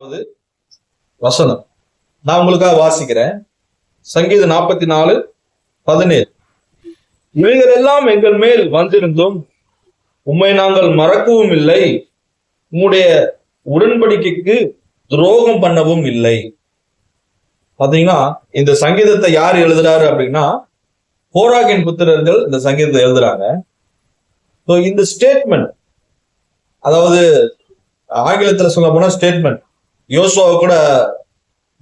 அதாவது வசனம். நான் உங்களுக்காக வாசிக்கிறேன். சங்கீதம் நாற்பத்தி நாலு பதினேழு. இவைகள் எல்லாம் எங்கள் மேல் வந்திருந்தும் உண்மை நாங்கள் மறக்கவும் இல்லை. உங்களுடைய உடன்படிக்கைக்கு துரோகம் பண்ணவும் இல்லை. பாத்தீங்கன்னா இந்த சங்கீதத்தை யார் எழுதுறாரு அப்படின்னா போராகின் புத்திரர்கள் இந்த சங்கீதத்தை எழுதுறாங்க. ஸோ இந்த ஸ்டேட்மெண்ட் அதாவது ஆங்கிலத்தில் சொல்ல போனா ஸ்டேட்மெண்ட் யோசுவா கூட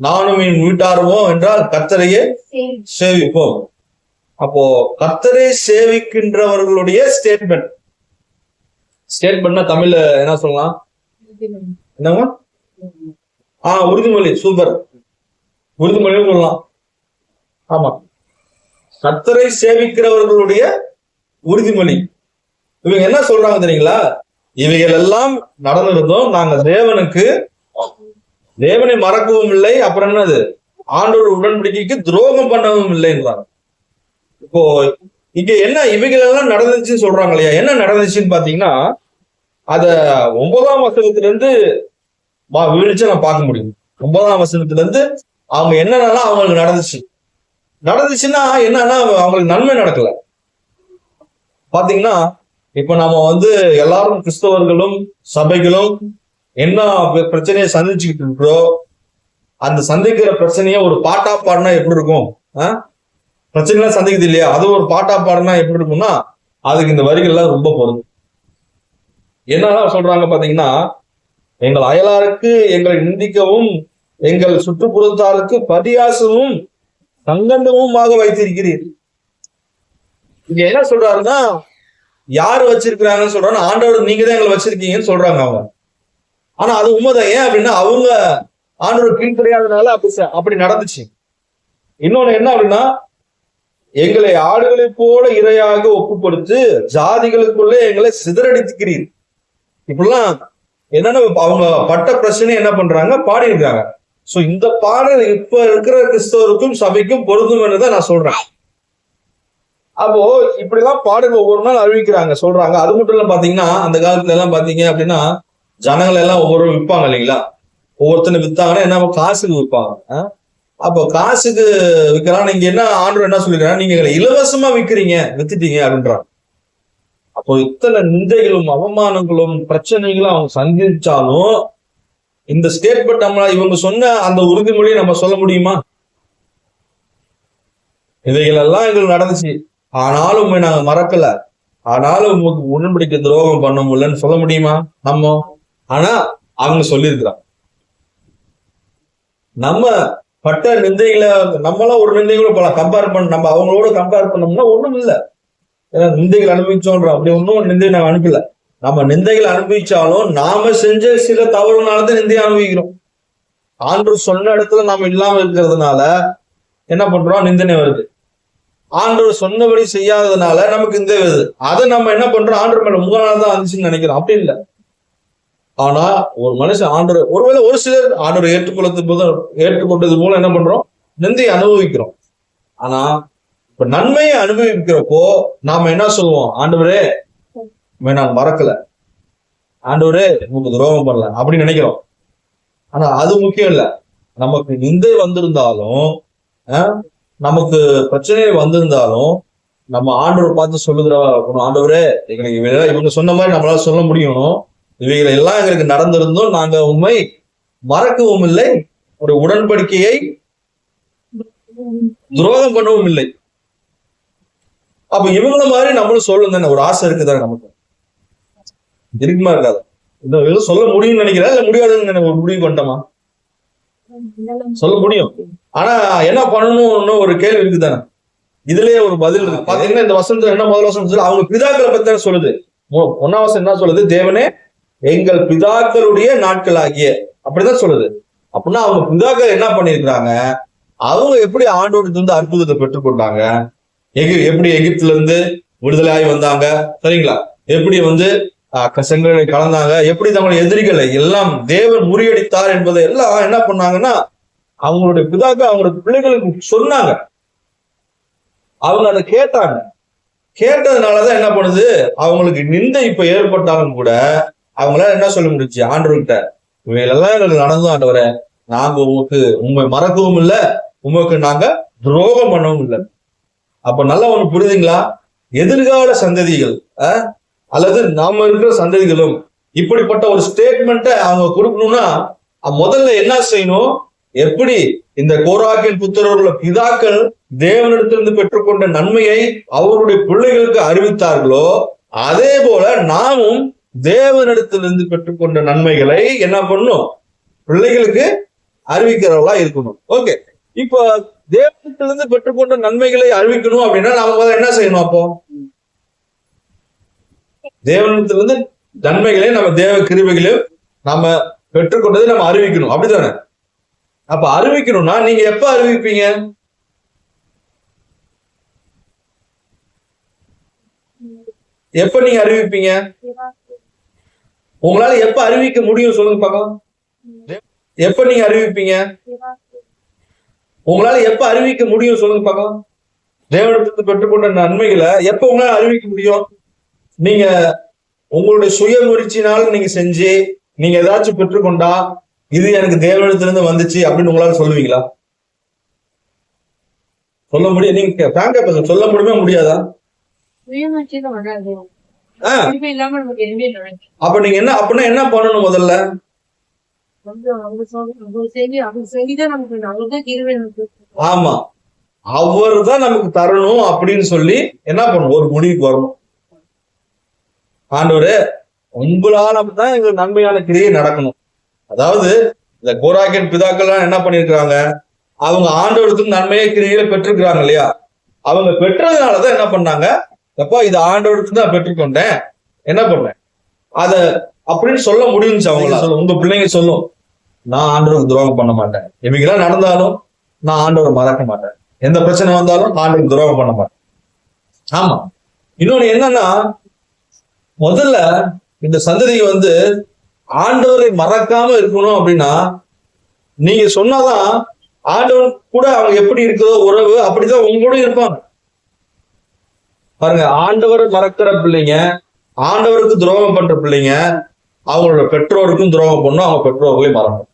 நானும் என் வீட்டாருமோ என்றால் கர்த்தரையே சேவிப்போம். அப்போ கர்த்தரை சேவிக்கின்றவர்களுடைய ஸ்டேட்மெண்ட் ஸ்டேட்மெண்ட்னா தமிழ்ல என்ன சொல்லலாம்? என்னங்க ஆ உறுதிமொழி சூப்பர். உறுதிமொழின்னு சொல்லலாம். ஆமா. கர்த்தரை சேவிக்கிறவர்களுடைய உறுதிமொழி. இவங்க என்ன சொல்றாங்க தெரியுங்களா? இவைகள் எல்லாம் நடந்திருந்தோம். நாங்க தேவனுக்கு தேவனை மறக்கவும் இல்லை. அப்புறம் என்னது? ஆண்டோர் உடன்படிக்கைக்கு துரோகம் பண்ணவும் இல்லைன்றாங்க இப்போ இங்க என்ன இவைகள் எல்லாம் நடந்துச்சுன்னு சொல்றாங்க இல்லையா? என்ன நடந்துச்சுன்னு பாத்தீங்கன்னா அத ஒன்பதாம் வசனத்துல இருந்து வா- நான் பார்க்க முடியும். ஒன்பதாம் வசனத்துல இருந்து அவங்க என்னென்னலாம் அவங்களுக்கு நடந்துச்சு. நடந்துச்சுன்னா என்னன்னா அவங்களுக்கு நன்மை நடக்கல. பாத்தீங்கன்னா இப்ப நம்ம வந்து எல்லாரும் கிறிஸ்தவர்களும் சபைகளும் என்ன பிரச்சனையை சந்திச்சுக்கிட்டு இருக்கிறோ அந்த சந்திக்கிற பிரச்சனையை ஒரு பாட்டா பாடினா எப்படி இருக்கும்? ஆ? பிரச்சனைலாம் சந்திக்குது இல்லையா? அது ஒரு பாட்டா பாடினா எப்படி இருக்கும்னா அதுக்கு இந்த வரிகள்லாம் ரொம்ப பொருந்தும். என்னெல்லாம் சொல்றாங்க பாத்தீங்கன்னா எங்கள் அயலாருக்கு எங்களை நிந்திக்கவும் எங்கள் சுற்றுப்புறத்தாருக்கு பரியாசமும் சங்கண்டமுமாக வைத்திருக்கிறீர். இங்க என்ன சொல்றாருன்னா யார் வச்சிருக்கிறாங்கன்னு சொல்றாங்க ஆண்டவர் நீங்க தான் எங்களை வச்சிருக்கீங்கன்னு சொல்றாங்க அவங்க. ஆனா அது உண்மைதான். ஏன் அப்படின்னா அவங்க ஆண்டவர் கிடையாதனால அப்படி அப்படி நடந்துச்சு. இன்னொன்னு என்ன அப்படின்னா எங்களை ஆடுகளை போல இரையாக ஒப்புப்படுத்து ஜாதிகளுக்குள்ளே எங்களை சிதறடித்துக்கிறீர். இப்படிலாம் என்னன்னு அவங்க பட்ட பிரச்சனை என்ன பண்றாங்க? பாடி இருக்காங்க சோ இந்த பாடல் இப்ப இருக்கிற கிறிஸ்தவருக்கும் சபைக்கும் பொருந்தும் தான் நான் சொல்றேன். அப்போ இப்படிலாம் பாடல் ஒவ்வொரு நாள் அறிவிக்கிறாங்க சொல்றாங்க. அது மட்டும் இல்ல பாத்தீங்கன்னா அந்த காலத்துல எல்லாம் பாத்தீங்க அப்படின்னா ஜனங்கள் எல்லாம் ஒவ்வொரு விற்பாங்க இல்லைங்களா? ஒவ்வொருத்தனை வித்தாங்கன்னா என்ன காசுக்கு விற்பாங்க. ஆ? அப்போ காசுக்கு விற்கிறான். நீங்க என்ன ஆண்டவர் என்ன சொல்லிக்கிறாங்க நீங்க எங்களை இலவசமா விற்கிறீங்க. வித்துட்டீங்க அப்படின்றாங்க. அப்போ இத்தனை நிந்தைகளும் அவமானங்களும் பிரச்சனைகளும் அவங்க சந்திச்சாலும் இந்த ஸ்டேட்மெண்ட் நம்ம இவங்க சொன்ன அந்த உறுதிமொழியை நம்ம சொல்ல முடியுமா? இவைகளெல்லாம் எங்களுக்கு நடந்துச்சு. ஆனாலும் நாங்க மறக்கல. ஆனாலும் உங்களுக்கு உடன்படிக்கை துரோகம் பண்ண முடியலன்னு சொல்ல முடியுமா? நம்ம ஆனா அவங்க சொல்லியிருக்கிறாங்க. நம்ம பட்ட நிந்தைகளை நம்மளாம் ஒரு நிந்தைகளை பல கம்பேர் பண்ண நம்ம அவங்களோட கம்பேர் பண்ணோம்னா ஒண்ணும் இல்ல. ஏன்னா நிந்தைகள் அனுபவிச்சோன்றோம் அப்படி ஒன்றும் நிந்தை நாங்கள் அனுப்பல. நம்ம நிந்தைகள் அனுபவிச்சாலும் நாம செஞ்ச சில தவறுனாலதான் நிந்தையை அனுபவிக்கிறோம். ஆண்டு சொன்ன இடத்துல நாம இல்லாம இருக்கிறதுனால என்ன பண்றோம்? நிந்தனை வருது. ஆண்டவர் சொன்னபடி செய்யாததுனால நமக்கு இந்த வருது. அதை நம்ம என்ன பண்றோம்? ஆண்டவர் மேல முகநாள் தான் வந்துச்சுன்னு நினைக்கிறோம். அப்படி இல்லை. ஆனா ஒரு மனுஷன் ஆண்டவர் ஒருவேளை ஒரு சிலர் ஆண்டவர் ஏற்றுக்கொள்ளது போது ஏற்றுக்கொண்டது மூலம் என்ன பண்றோம்? நிந்தையை அனுபவிக்கிறோம். ஆனா இப்ப நன்மையை அனுபவிக்கிறப்போ நாம என்ன சொல்லுவோம்? ஆண்டவரே நான் மறக்கல. ஆண்டவரே உங்களுக்கு துரோகம் பண்ணல அப்படின்னு நினைக்கிறோம். ஆனா அது முக்கியம் இல்ல. நமக்கு நிந்தை வந்திருந்தாலும் ஆஹ், நமக்கு பிரச்சனை வந்திருந்தாலும் நம்ம ஆண்டவர் பார்த்து சொல்லுகிற இருக்கணும். ஆண்டவரே எங்களுக்கு இவங்க- இவங்க சொன்ன மாதிரி நம்மளால சொல்ல முடியும். இவைகள் எல்லாம் எங்களுக்கு நடந்திருந்தோம். நாங்க உண்மை மறக்கவும் இல்லை ஒரு உடன்படிக்கையை துரோகம் பண்ணவும் இல்லை அப்ப இவங்கள மாதிரி நம்மளும் சொல்லணும் தானே? ஒரு ஆசை இருக்குதானே நமக்கு? இருக்குமா இருக்காது? இந்த சொல்ல முடியும்னு நினைக்கிறேன் இல்ல முடியாதுன்னு ஒரு முடிவு பண்ணிட்டோமா? சொல்ல முடியும். ஆனா என்ன பண்ணணும்னு ஒரு கேள்வி இருக்குதானே இதுலயே ஒரு பதில் இருக்கு பாத்தீங்கன்னா இந்த வசனத்துல என்ன முதல் வசனம் அவங்க பிதாக்களை பத்தி தானே சொல்லுது. ஒன்னாம் வசனம் என்ன சொல்லுது? தேவனே எங்கள் பிதாக்களுடைய நாட்களாகிய. அப்படிதான் சொல்லுது. அப்படின்னா அவங்க பிதாக்கள் என்ன பண்ணிருக்கிறாங்க அவங்க எப்படி ஆண்டோடு இருந்து அற்புதத்தை பெற்றுக்கொண்டாங்க எகி எப்படி எகிப்துல இருந்து விடுதலையாகி வந்தாங்க? சரிங்களா? எப்படி வந்து ஆஹ், கலந்தாங்க? எப்படி தங்களுடைய எதிரிகளை எல்லாம் தேவன் முறியடித்தார் என்பதை எல்லாம் என்ன பண்ணாங்கன்னா அவங்களுடைய பிதாக்கள் அவங்களுடைய பிள்ளைகளுக்கு சொன்னாங்க. அவங்க அதை கேட்டாங்க. கேட்டதுனாலதான் என்ன பண்ணுது? அவங்களுக்கு நிந்தை இப்ப ஏற்பட்டாலும் கூட அவங்களால என்ன சொல்ல முடிஞ்சுச்சு? ஆண்டவர்கிட்ட இவைகளெல்லாம் எங்களுக்கு நடந்தும் ஆண்டவரை நாங்க உங்களுக்கு உண்மை மறக்கவும் இல்லை உங்களுக்கு நாங்க துரோகம் பண்ணவும் இல்லை. அப்ப நல்லா ஒண்ணு புரியுதுங்களா? எதிர்கால சந்ததிகள் அஹ், அல்லது நாம இருக்கிற சந்ததிகளும் இப்படிப்பட்ட ஒரு ஸ்டேட்மெண்ட்டை அவங்க கொடுக்கணும்னா முதல்ல என்ன செய்யணும்? எப்படி இந்த கோராக்கின் புத்திரருள்ள பிதாக்கள் தேவனிடத்திலிருந்து பெற்றுக்கொண்ட நன்மையை அவருடைய பிள்ளைகளுக்கு அறிவித்தார்களோ அதே போல நாமும் தேவனிடத்திலிருந்து பெற்றுக்கொண்ட நன்மைகளை என்ன பண்ணும்? பிள்ளைகளுக்கு அறிவிக்கிறவளா இருக்கணும். ஓகே இப்போ தேவனிடத்திலிருந்து பெற்றுக்கொண்ட நன்மைகளை அறிவிக்கணும் அப்படின்னா நாம முதல்ல என்ன செய்யணும் அப்போ? தேவனிடத்திலிருந்து நன்மைகளை நம்ம தேவ கிருபைகளையும் நம்ம பெற்றுக்கொண்டதை நம்ம அறிவிக்கணும். அப்படித்தானே? அப்ப அறிவிக்கணும்னா நீங்க எப்ப அறிவிப்பீங்க? எப்ப நீங்க அறிவிப்பீங்க? உங்களால எப்ப அறிவிக்க முடியும் சொல்லுங்க பார்க்கலாம். எப்ப நீங்க அறிவிப்பீங்க? உங்களால எப்ப அறிவிக்க முடியும் சொல்லுங்க பார்க்கலாம். தேவனிடத்திலிருந்து பெற்றுக்கொண்ட நன்மைகளை எப்ப உங்களால அறிவிக்க முடியும்? நீங்க உங்களுடைய சுய முயற்சினால் நீங்க செஞ்சு நீங்க ஏதாச்சும் பெற்றுக்கொண்டா இது எனக்கு தேவனிடத்திலிருந்து வந்துச்சு அப்படின்னு உங்களால சொல்லுவீங்களா? சொல்ல முடியும் நீங்க பேசுங்க. சொல்ல முடியுமா முடியாதா? அப்ப நீங்க என்ன அப்படின்னா என்ன பண்ணணும் முதல்ல? ஆமா அவர் தான் நமக்கு தரணும் அப்படின்னு சொல்லி என்ன பண்ணணும்? ஒரு முடிவுக்கு வரணும். ஆண்டவரே உங்களால தான் எங்களுக்கு நன்மையான கிரியை நடக்கணும். அதாவது இந்த கோராக்கின் பிதாக்கள்லாம் என்ன பண்ணிருக்கிறாங்க அவங்க ஆண்டவருக்கு நன்மையை கிரியில பெற்றிருக்கிறாங்க இல்லையா? அவங்க பெற்றதுனாலதான் என்ன பண்ணாங்க? எப்பா இது ஆண்டவருக்கு தான் பெற்றுக்கொண்டேன். என்ன பண்ணேன்? அத அப்படின்னு சொல்ல முடிஞ்சுச்சு அவங்க சொல்லும் உங்க பிள்ளைங்க சொல்லும். நான் ஆண்டவருக்கு துரோகம் பண்ண மாட்டேன். இவங்கெல்லாம் நடந்தாலும் நான் ஆண்டவரை மறக்க மாட்டேன். எந்த பிரச்சனை வந்தாலும் ஆண்டவருக்கு துரோகம் பண்ண மாட்டேன். ஆமா. இன்னொன்னு என்னன்னா முதல்ல இந்த சந்ததி வந்து ஆண்டவரை மறக்காம இருக்கணும் அப்படின்னா நீங்க சொன்னாதான் ஆண்டவர் கூட அவங்க எப்படி இருக்குதோ உறவு அப்படிதான் உங்க கூட இருப்பாங்க. பாருங்க ஆண்டவரை மறக்கிற பிள்ளைங்க ஆண்டவருக்கு துரோகம் பண்ற பிள்ளைங்க அவங்களோட பெற்றோருக்கும் துரோகம் பண்ணும் அவங்க பெற்றோர்களையும் மறக்கும்.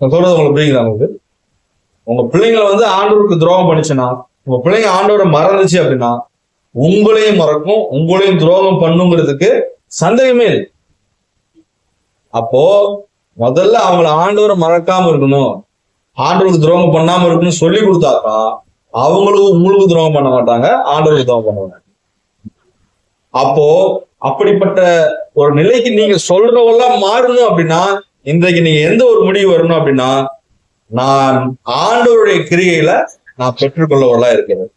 நான் சொல்றது உங்களுக்கு புரியுங்களா உங்களுக்கு? உங்க பிள்ளைங்களை வந்து ஆண்டவருக்கு துரோகம் பண்ணுச்சுன்னா உங்க பிள்ளைங்க ஆண்டவரை மறந்துச்சு அப்படின்னா உங்களையும் மறக்கும் உங்களையும் துரோகம் பண்ணுங்கிறதுக்கு சந்தேகமே இல்லை. அப்போ முதல்ல அவங்கள ஆண்டவரை மறக்காம இருக்கணும். ஆண்டவருக்கு துரோகம் பண்ணாம இருக்கணும்னு சொல்லி கொடுத்தாக்கா அவங்களும் உங்களுக்கு துரோகம் பண்ண மாட்டாங்க ஆண்டவருக்கு துரோகம் பண்ண மாட்டாங்க அப்போ அப்படிப்பட்ட ஒரு நிலைக்கு நீங்க சொல்றவெல்லாம் மாறணும் அப்படின்னா இன்றைக்கு நீங்க எந்த ஒரு முடிவு வரணும் அப்படின்னா நான் ஆண்டவருடைய கிரியையில நான் பெற்றுக்கொள்ளவர்களா இருக்கிறேன்.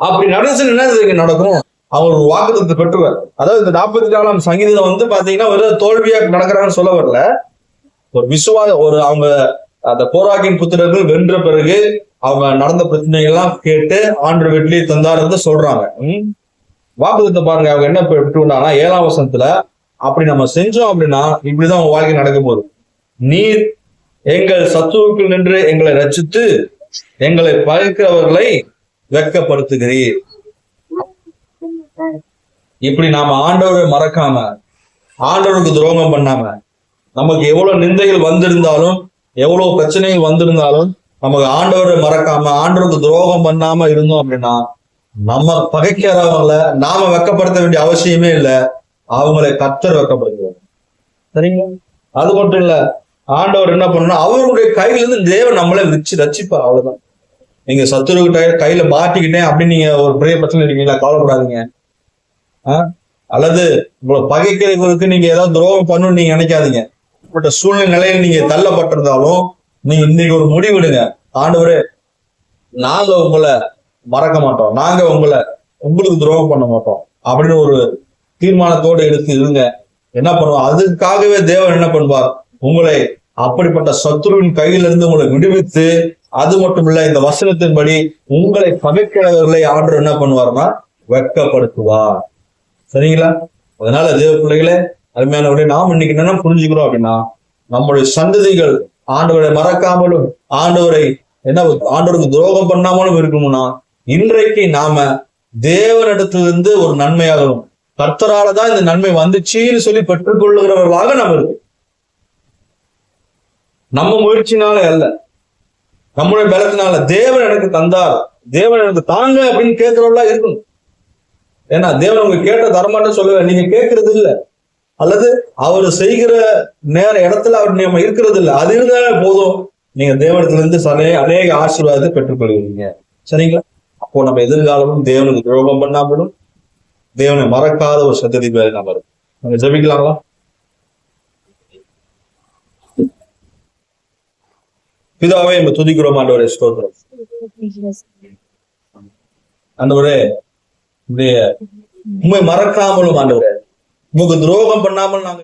அப்படி நடந்துச்சு என்ன நடக்கும்? அவங்க ஒரு வாக்குத்தத்தை பெற்றுவார். அதாவது இந்த நாற்பத்தி நாலாம் சங்கீதம் வந்து பாத்தீங்கன்னா ஒரு தோல்வியா நடக்கிறாங்கன்னு சொல்ல வரல. ஒரு விசுவாச ஒரு அவங்க அந்த போராக்கின் புத்திரர்கள் வென்ற பிறகு அவங்க நடந்த பிரச்சனைகள்லாம் கேட்டு ஆண்டு வெற்றியை தந்தாருன்னு சொல்றாங்க? வாக்குத்தத்தை பாருங்க அவங்க என்ன பெற்றுக்கொண்டாங்கன்னா ஏழாம் வசனத்துல அப்படி நம்ம செஞ்சோம் அப்படின்னா இப்படிதான் உங்க வாழ்க்கை நடக்க போகுது. நீர் எங்கள் சத்துருக்குள் நின்று எங்களை ரட்சித்து எங்களை பகைக்கிறவர்களை வெட்கப்படுத்துகிறீர். இப்படி நாம ஆண்டவரை மறக்காம ஆண்டவருக்கு துரோகம் பண்ணாம நமக்கு எவ்வளவு நிந்தைகள் வந்திருந்தாலும் எவ்வளவு பிரச்சனைகள் வந்திருந்தாலும் நமக்கு ஆண்டவரை மறக்காம ஆண்டவருக்கு துரோகம் பண்ணாம இருந்தோம் அப்படின்னா நம்ம பகைக்கிறவங்கள நாம வெக்கப்படுத்த வேண்டிய அவசியமே இல்லை. அவங்களை கத்தர் வெக்கப்படுத்துவாங்க சரிங்களா? அது மட்டும் இல்ல ஆண்டவர் என்ன பண்ணா அவருடைய கையில இருந்து தேவன் நம்மளை வச்சு ரச்சிப்பா அவ்வளவுதான். நீங்க சத்துரு கையில மாட்டிக்கிட்டேன் அப்படின்னு நீங்க ஒரு பெரிய பிரச்சனை இருக்கீங்களா? கவலைப்படாதீங்க. ஆ? அல்லது உங்களை பகைக்கிறவங்களுக்கு நீங்க ஏதாவது துரோகம் பண்ணணும்னு நீங்க நினைக்காதீங்க. பட்ட சூழ்நிலையில் நீங்க தள்ளப்பட்டிருந்தாலும் நீங்க இன்னைக்கு ஒரு முடிவெடுங்க. ஆண்டவரே நாங்க உங்களை மறக்க மாட்டோம். நாங்க உங்களை உங்களுக்கு துரோகம் பண்ண மாட்டோம். அப்படின்னு ஒரு தீர்மானத்தோடு எடுத்து இருங்க. என்ன பண்ணுவோம்? அதுக்காகவே தேவன் என்ன பண்ணுவார்? உங்களை அப்படிப்பட்ட சத்துருவின் கையிலிருந்து உங்களை விடுவித்து அது மட்டும் இல்ல இந்த வசனத்தின்படி உங்களை பகைக்கிறவர்களை ஆண்டவர் என்ன பண்ணுவார்னா வெக்கப்படுத்துவார் சரிங்களா? அதனால தேவ பிள்ளைகளே அருமையானவர்களே நாம் இன்னைக்கு என்ன புரிஞ்சுக்கிறோம் அப்படின்னா நம்முடைய சந்ததிகள் ஆண்டவரை மறக்காமலும் ஆண்டவரை என்ன ஆண்டவருக்கு துரோகம் பண்ணாமலும் இருக்கணும்னா இன்றைக்கு நாம தேவனிடத்திலிருந்து ஒரு நன்மையாகணும் கர்த்தரால தான் இந்த நன்மை வந்துச்சுன்னு சொல்லி பெற்றுக்கொள்ளுகிறவர்களாக நம்ம இருக்கு. நம்ம முயற்சினால அல்ல. நம்முடைய பலத்தினால தேவன் எனக்கு தந்தார். தேவன் எனக்கு தாங்க அப்படின்னு கேட்கிறவர்களா இருக்கணும். ஏன்னா தேவன் உங்க கேட்ட தரமாட்டேன்னு சொல்லல நீங்க கேட்கறது இல்ல அல்லது அவர் செய்கிற நேர இடத்துல அவர் நம்ம இருக்கிறது இல்ல அது இருந்தாலே போதும். நீங்க தேவனத்துல இருந்து சனே அநேக ஆசீர்வாதத்தை பெற்றுக்கொள்வீங்க சரிங்களா? அப்போ நம்ம எதிர்காலமும் தேவனுக்கு துரோகம் பண்ணாமலும் தேவனை மறக்காத ஒரு சந்ததி பேர் நம்ம இருக்கும். நம்ம ஜபிக்கலாங்களா? பிதாவே நம்ம துதிக்கிறோம் ஆண்டவரே ஸ்தோத்திரம். ஆண்டவரே உடைய உண்மை மறக்காமலும் ஆண்டவரே. உமக்கு துரோகம் பண்ணாமல் நாங்கள்